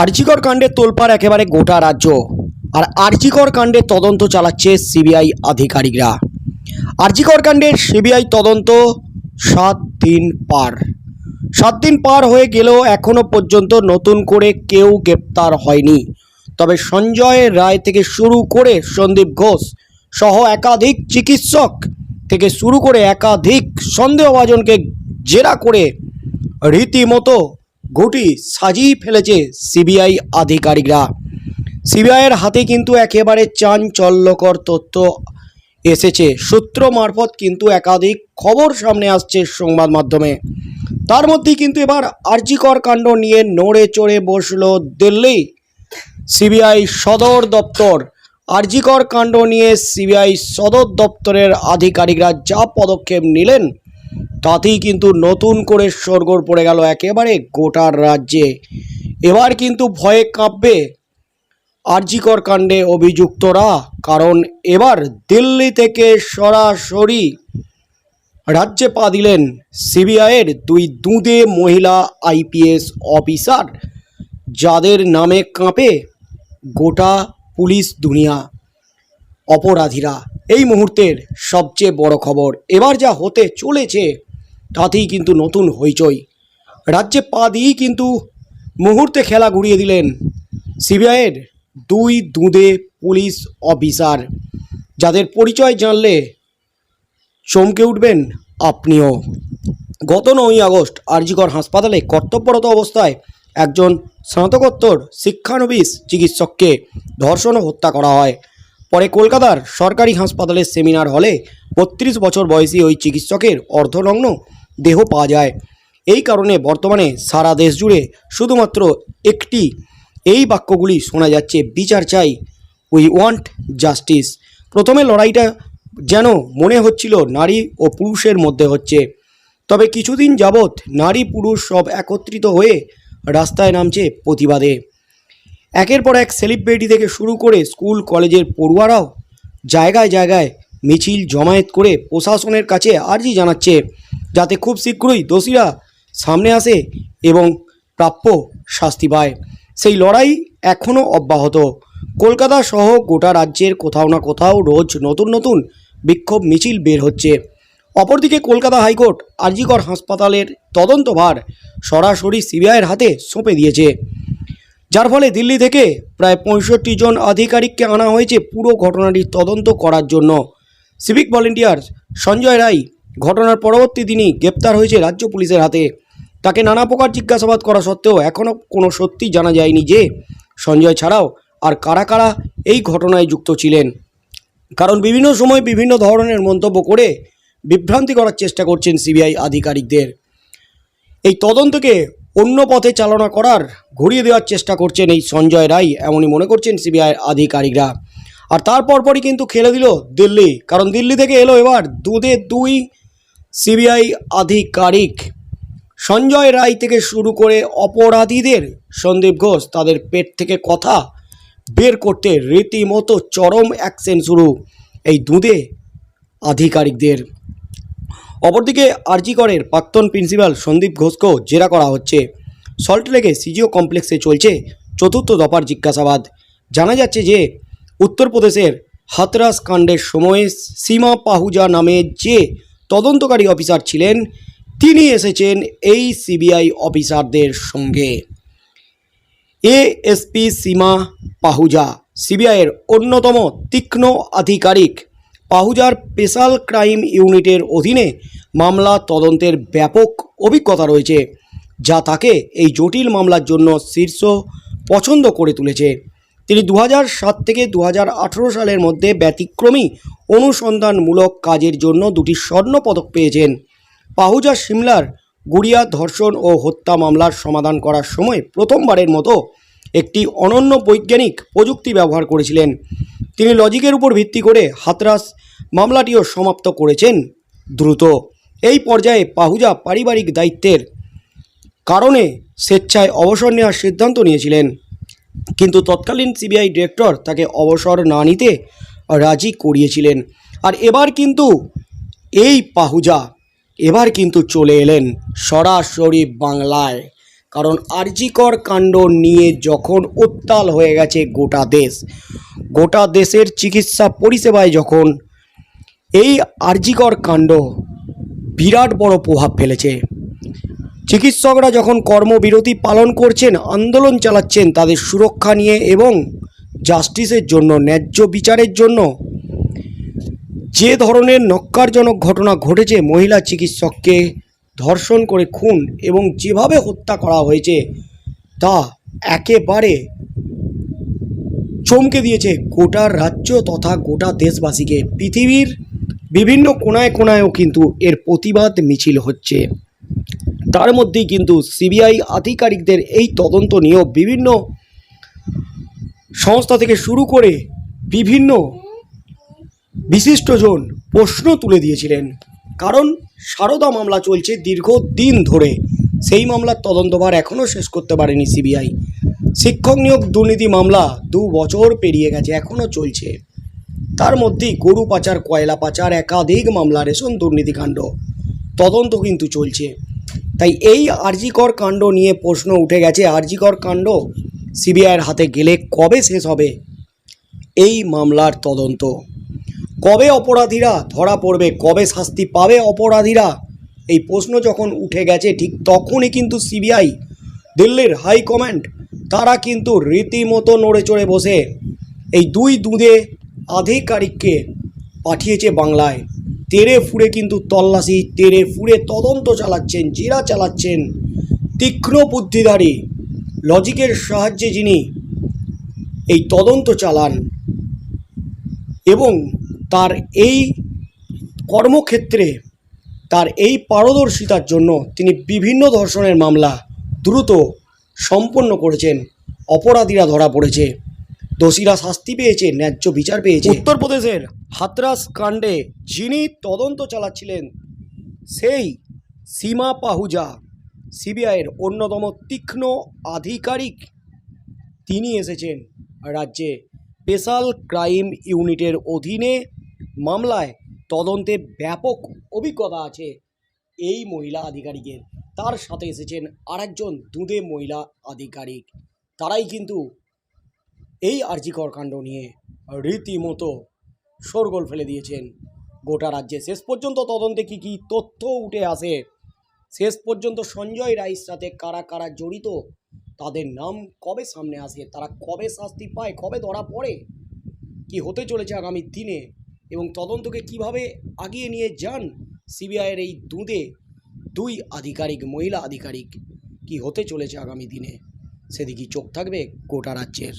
আরজিকর কাণ্ডে তোলপাড় একেবারে গোটা রাজ্য। আর আরজিকর কাণ্ডে তদন্ত চালাচ্ছে সিবিআই আধিকারিকরা। আরজিকর কাণ্ডের সিবিআই তদন্ত সাত দিন পার। সাত দিন পার হয়ে গেলেও এখনও পর্যন্ত নতুন করে কেউ গ্রেপ্তার হয়নি। তবে সঞ্জয় রায় থেকে শুরু করে সন্দীপ ঘোষ সহ একাধিক চিকিৎসক থেকে শুরু করে একাধিক সন্দেহভাজনকে জেরা করে রীতিমতো ঘুটি সাজিয়ে ফেলেছে সিবিআই আধিকারিকরা। সিবিআইয়ের হাতে কিন্তু একেবারে চাঞ্চল্যকর তথ্য এসেছে। সূত্র মারফত কিন্তু একাধিক খবর সামনে আসছে সংবাদ মাধ্যমে। তার মধ্যেই কিন্তু এবার আর্জিকর কাণ্ড নিয়ে নড়ে চড়ে বসল দিল্লি। সিবিআই সদর দপ্তর। আরজিকর কাণ্ড নিয়ে সিবিআই সদর দপ্তরের আধিকারিকরা যা পদক্ষেপ নিলেন তাতেই কিন্তু নতুন করে সরগোর পড়ে গেল একেবারে গোটার রাজ্যে। এবার কিন্তু ভয়ে কাঁপবে আরজিকর কাণ্ডে অভিযুক্তরা, কারণ এবার দিল্লি থেকে সরাসরি রাজ্যে পা দিলেন সিবিআইয়ের দুই দুঁদে মহিলা আইপিএস অফিসার, যাদের নামে কাঁপে গোটা পুলিশ দুনিয়া অপরাধীরা। এই মুহূর্তের সবচেয়ে বড় খবর। এবার যা হতে চলেছে, তাতেই কিন্তু নতুন হইচই। রাজ্যে পা দিয়েই কিন্তু মুহূর্তে খেলা ঘুরিয়ে দিলেন সিবিআইয়ের দুই দুঁদে পুলিশ অফিসার। যাদের পরিচয় জানলে চমকে উঠবেন আপনিও। গত নয় আগস্ট আরজিকর হাসপাতালে কর্তব্যরত অবস্থায় একজন স্নাতকোত্তর শিক্ষানবিশ চিকিৎসককে ধর্ষণ হত্যা করা হয়। কলকাতার সরকারি হাসপাতালের সেমিনার হলে বত্রিশ বছর বয়সী ওই চিকিৎসকের অর্ধনগ্ন দেহ পাওয়া যায়। এই কারণে বর্তমানে সারা দেশ জুড়ে শুধুমাত্র একটি এই বাক্যগুলি শোনা যাচ্ছে, বিচার চাই, উই ওয়ান্ট জাস্টিস। প্রথমে লড়াইটা যেন মনে হচ্ছিল নারী ও পুরুষের মধ্যে হচ্ছে। তবে কিছুদিন যাবৎ নারী পুরুষ সব একত্রিত হয়ে রাস্তায় নামছে প্রতিবাদে। একের পর এক সেলিব্রিটি থেকে শুরু করে স্কুল, কলেজের পড়ুয়ারাও জায়গায় জায়গায় মিছিল, জমায়েত করে প্রশাসনের কাছে আর্জি জানাচ্ছে, যাতে খুব শীঘ্রই দোষীরা সামনে আসে এবং প্রাপ্য শাস্তি পায়। সেই লড়াই এখনও অব্যাহত। কলকাতা সহ গোটা রাজ্যের কোথাও না কোথাও রোজ নতুন নতুন বিক্ষোভ মিছিল বের হচ্ছে। অপরদিকে কলকাতা হাইকোর্ট আরজিকর হাসপাতালের তদন্তভার সরাসরি সিবিআইয়ের হাতে সঁপে দিয়েছে। যার ফলে দিল্লি থেকে প্রায় পঁয়ষট্টি জন আধিকারিককে আনা হয়েছে পুরো ঘটনাটির তদন্ত করার জন্য। সিভিক ভলেন্টিয়ার সঞ্জয় রায় ঘটনার পরবর্তী দিনই গ্রেপ্তার হয়েছে রাজ্য পুলিশের হাতে। তাকে নানা প্রকার জিজ্ঞাসাবাদ করা সত্ত্বেও এখনও কোনো সত্যি জানা যায়নি যে সঞ্জয় ছাড়াও আর কারা কারা এই ঘটনায় যুক্ত ছিলেন। কারণ বিভিন্ন সময় বিভিন্ন ধরনের মন্তব্য করে বিভ্রান্তি করার চেষ্টা করছেন সিবিআই আধিকারিকদের। এই তদন্তকে অন্য পথে চালনা করার ঘুরিয়ে দেওয়ার চেষ্টা করছেন এই সঞ্জয় রায়, এমনই মনে করছেন সিবিআইয়ের আধিকারিকরা। আর তারপর পরই কিন্তু খেলে দিল দিল্লি, কারণ দিল্লি থেকে এলো এবার দুধে দুই সিবিআই আধিকারিক। সঞ্জয় রায় থেকে শুরু করে অপরাধীদের সন্দীপ ঘোষ তাদের পেট থেকে কথা বের করতে রীতিমতো চরম অ্যাকশন শুরু এই দুধে আধিকারিকদের। অপরদিকে আরজিকরের প্রাক্তন প্রিন্সিপাল সন্দীপ ঘোষকেও জেরা করা হচ্ছে। সল্টলেকে সিজিও কমপ্লেক্সে চলছে চতুর্থ দফার জিজ্ঞাসাবাদ। জানা যাচ্ছে যে, উত্তরপ্রদেশের হাতরাস কাণ্ডের সময়ে সীমা পাহুজা নামে যে তদন্তকারী অফিসার ছিলেন, তিনি এসেছেন এই সিবিআই অফিসারদের সঙ্গে। এএসপি সীমা পাহুজা, সিবিআইয়ের অন্যতম তীক্ষ্ণ আধিকারিক পাহুজার স্পেশাল ক্রাইম ইউনিটের অধীনে মামলা তদন্তের ব্যাপক অভিজ্ঞতা রয়েছে, যা তাকে এই জটিল মামলার জন্য শীর্ষ পছন্দ করে তুলেছে। তিনি দু সাত থেকে দু হাজার আঠেরো সালের মধ্যে ব্যতিক্রমী, অনুসন্ধানমূলক কাজের জন্য দুটি স্বর্ণ পদক পেয়েছেন। পাহুজা সিমলার গুড়িয়া ধর্ষণ ও হত্যা মামলার সমাধান করার সময় প্রথমবারের মতো একটি অনন্য বৈজ্ঞানিক প্রযুক্তি ব্যবহার করেছিলেন। তিনি লজিকের উপর ভিত্তি করে হাতরাস মামলাটিও সমাপ্ত করেছেন দ্রুত। এই পর্যায়ে পাহুজা পারিবারিক দায়িত্বের কারণে স্বেচ্ছায় অবসর নেওয়ার সিদ্ধান্ত নিয়েছিলেন। কিন্তু তৎকালীন সিবিআই ডিরেক্টর তাকে অবসর না নিতে রাজি করিয়েছিলেন। আর এবার কিন্তু এই পাহুজা এবার কিন্তু চলে এলেন সরাসরি বাংলায়। কারণ আরজিকর কাণ্ড নিয়ে যখন উত্তাল হয়ে গেছে গোটা দেশ, গোটা দেশের চিকিৎসা পরিষেবায় যখন এই আরজিকর কাণ্ড বিরাট বড় প্রভাব ফেলেছে। চিকিৎসকরা যখন কর্মবিরতি পালন করছেন, আন্দোলন চালাচ্ছেন তাদের সুরক্ষা নিয়ে এবং জাস্টিসের জন্য, ন্যায্য বিচারের জন্য, যে ধরনের নক্কারজনক ঘটনা ঘটেছে, মহিলা চিকিৎসককে ধর্ষণ করে খুন এবং যেভাবে হত্যা করা হয়েছে, তা একেবারে চমকে দিয়েছে গোটা রাজ্য তথা গোটা দেশবাসীকে। পৃথিবীর বিভিন্ন কোনায় কোনায়ও কিন্তু এর প্রতিবাদ মিছিল হচ্ছে। তার মধ্যেই কিন্তু সিবিআই আধিকারিকদের এই তদন্ত নিয়েও বিভিন্ন সংস্থা থেকে শুরু করে বিভিন্ন বিশিষ্টজন প্রশ্ন তুলে দিয়েছিলেন। কারণ সারদা মামলা চলছে দীর্ঘদিন ধরে। সেই মামলার তদন্তভার এখনও শেষ করতে পারেনি সিবিআই। শিক্ষক নিয়োগ দুর্নীতি মামলা দু বছর পেরিয়ে গেছে, এখনও চলছে। তার মধ্যেই গরু পাচার, কয়লা পাচার, একাধিক মামলা, রেশন দুর্নীতিকাণ্ড তদন্ত কিন্তু চলছে। তাই এই আরজিকর কাণ্ড নিয়ে প্রশ্ন উঠে গেছে। আরজিকর কাণ্ড সিবিআইয়ের হাতে গেলে কবে শেষ হবে? এই মামলার তদন্ত। কবে অপরাধীরা ধরা পড়বে? কবে শাস্তি পাবে অপরাধীরা? এই প্রশ্ন যখন উঠে গেছে, ঠিক তখনই কিন্তু সিবিআই, দিল্লির হাইকমান্ড, তারা কিন্তু রীতিমতো নড়ে চড়ে বসে। এই দুই দুধে আধিকারিককে পাঠিয়েছে বাংলায়। তেরে ফুড়ে কিন্তু তল্লাশি, তেরে ফুড়ে তদন্ত চালাচ্ছেন, জেরা চালাচ্ছেন তীক্ষ্ণ বুদ্ধিধারী। লজিকের সাহায্যে যিনি এই তদন্ত চালান এবং তার এই কর্মক্ষেত্রে তার এই পারদর্শিতার জন্য তিনি বিভিন্ন ধর্ষণের মামলা দ্রুত সম্পন্ন করেছেন, অপরাধীরা ধরা পড়েছে। দোষীরা শাস্তি পেয়েছে, ন্যায্য বিচার পেয়েছে। উত্তরপ্রদেশের হাতরাস কাণ্ডে যিনি তদন্ত চালাচ্ছিলেন, সেই সীমা পাহুজা, সিবিআইয়ের অন্যতম তীক্ষ্ণ আধিকারিক তিনি এসেছেন রাজ্যে স্পেশাল ক্রাইম ইউনিটের অধীনে। মামলায় তদন্তে ব্যাপক অভিজ্ঞতা আছে এই মহিলা আধিকারিকের। তার সাথে এসেছেন আরেকজন দুঁদে মহিলা আধিকারিক। তারাই কিন্তু এই আর্জিকর কাণ্ড নিয়ে রীতিমতো শোরগোল ফেলে দিয়েছেন গোটা রাজ্যে। শেষ পর্যন্ত তদন্তে কি কি তথ্য উঠে আসে, শেষ পর্যন্ত সঞ্জয় রায়ের সাথে কারা কারা জড়িত, তাদের নাম কবে সামনে আসে, তারা কবে শাস্তি পায়, কবে ধরা পড়ে, কি হতে চলেছে আগামী দিনে এবং তদন্তকে কীভাবে আগিয়ে নিয়ে যান সিবিআইয়ের এই দুঁদে দুই আধিকারিক, মহিলা আধিকারিক, কি হতে চলেছে আগামী দিনে সেদিকে চোখ থাকবে গোটা রাজ্যের।